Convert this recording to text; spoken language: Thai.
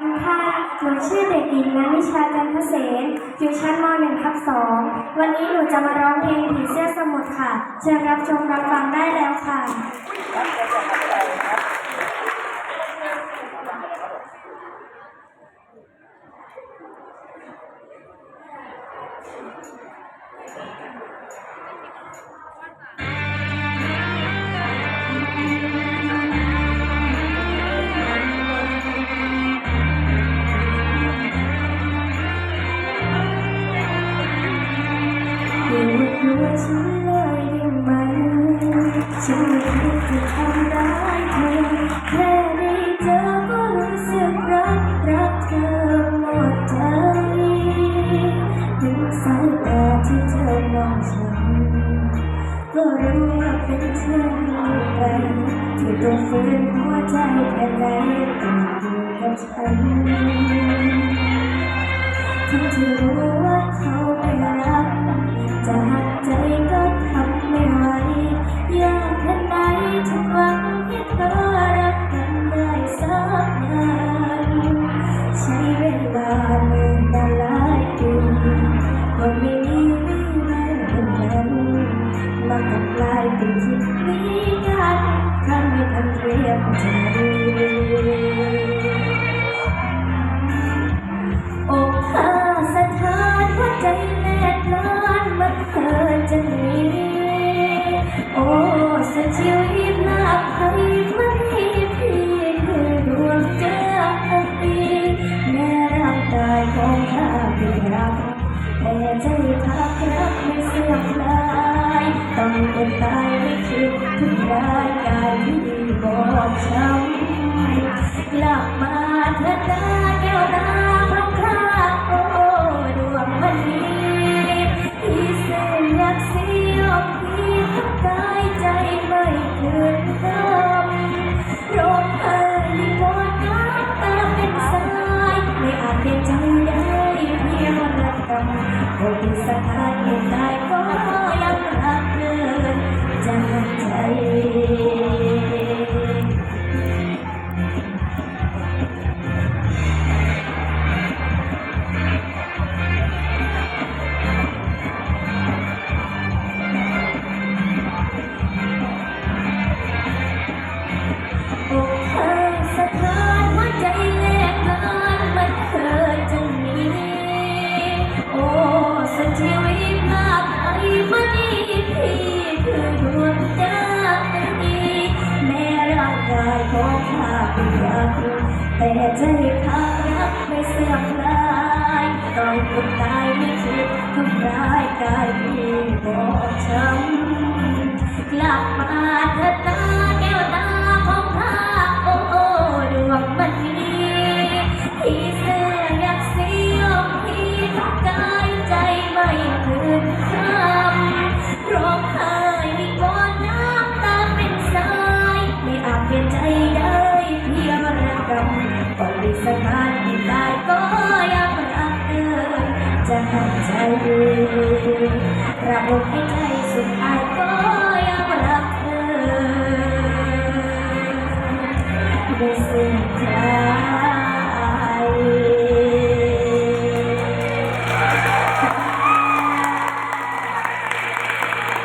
ค่ะหนูชื่อเด็กหญิงนันิชาจันทเสนอยู่ชั้นม .1 ทับ2วันนี้หนูจะมาร้องเพลงผีเสื้อสมุทรค่ะ เชิญรับชมรับฟังได้แล้วค่ะ หยุดยัวฉันเลยได้ไหมฉันไม่คิดจะทำร้ายเธอแค่ได้เจอก็รู้สึกรักรักเธอหมดใจถึงสายตาที่เธอมองฉันก็รู้ว่าเป็นเช่นไรที่ต้องฝืนหัวใจแค่ไหนต้องอยู่กับฉันทั้งที่รู้ว่าเขา กลายเป็นที่นี้กันถ้าไม่ทันเตรียมใจอกข้าสถานหัวใจแนบล้านมันเธอจะหนีโอ้สุดชีวิตลาภัยมันให้พี่คือดวงใจแม้ร่างกายของข้าเป็นรักแต่ใจพัก องเป็นตายไม่คิดถึงร่ายกายที่บอบช้ำกลับมาเถิดนะแก้วตาของข้าโอ้ดวงมณีที่เส้นอยกเสียออกพี่ทั้งกายใจไม่คืนคำร้องไห้กอดน้ำตาเป็นสายไม่อาจเปลี่ยนใจได้เพียงวันละกำก็เป็นสถานไม่ตายก็ยังรักเกินจาก ใจ ข้าเป็นยาคุแต่ใจข้ารักไม่เสื่อมคลายต้องคนตายไม่คิดทำร้ายกายพี่บอกช้ำกลับมา สถานที่ได้ก็ยังรักเธอจะหักใจรับลมให้